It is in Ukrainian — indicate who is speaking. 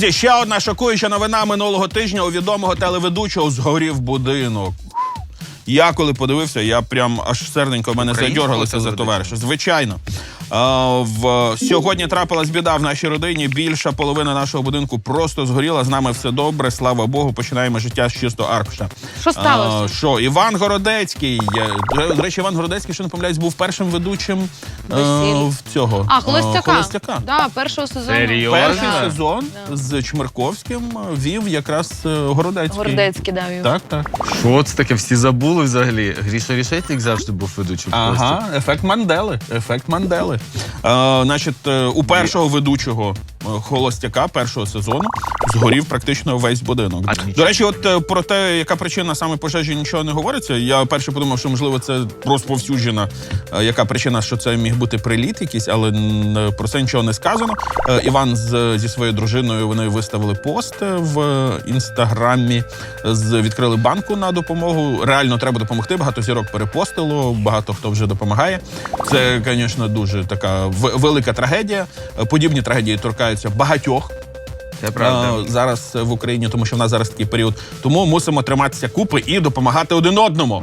Speaker 1: Друзі, Ще одна шокуюча новина минулого тижня у відомого телеведучого згорів будинок. Я коли подивився, я прям аж серденько в мене задьоргалося за товариша. Звичайно. А, в сьогодні трапилась біда в нашій родині. Більша половина нашого будинку просто згоріла. З нами все добре. Слава Богу. Починаємо життя з чистого аркуша.
Speaker 2: Що сталося?
Speaker 1: А, що Іван Городецький. я- До речі, Іван Городецький, що не помиляюсь, був першим ведучим е, в цього
Speaker 2: А, холостяка.
Speaker 1: холостяка.
Speaker 2: Да, першого сезону.
Speaker 3: Серйозно?
Speaker 1: Перший
Speaker 3: Да.
Speaker 1: сезон з Чмирковським вів якраз е, Городецький.
Speaker 2: Гордецький дав його.
Speaker 1: Так, так.
Speaker 3: Що це таке? Всі забули взагалі. Гріша Рішетник завжди був ведучим.
Speaker 1: Ага, ефект Мандели. Ефект Мандели. Е, значить, е, у першого ведучого холостяка першого сезону згорів практично весь будинок.
Speaker 3: А.
Speaker 1: До речі, от е, про те, яка причина саме пожежі, нічого не говориться. Я перше подумав, що можливо це розповсюджена, е, яка причина, що це міг бути приліт якийсь, але е, про це нічого не сказано. Іван з, зі своєю дружиною вони виставили пост в інстаграмі, з відкрили банку на допомогу. Реально треба допомогти. Багато зірок перепостило, багато хто вже допомагає. Це, звісно, дуже така велика трагедія. Подібні трагедії торкаються багатьох
Speaker 3: Це правда.
Speaker 1: зараз в Україні, тому що в нас зараз такий період. Тому мусимо триматися купи і допомагати один одному.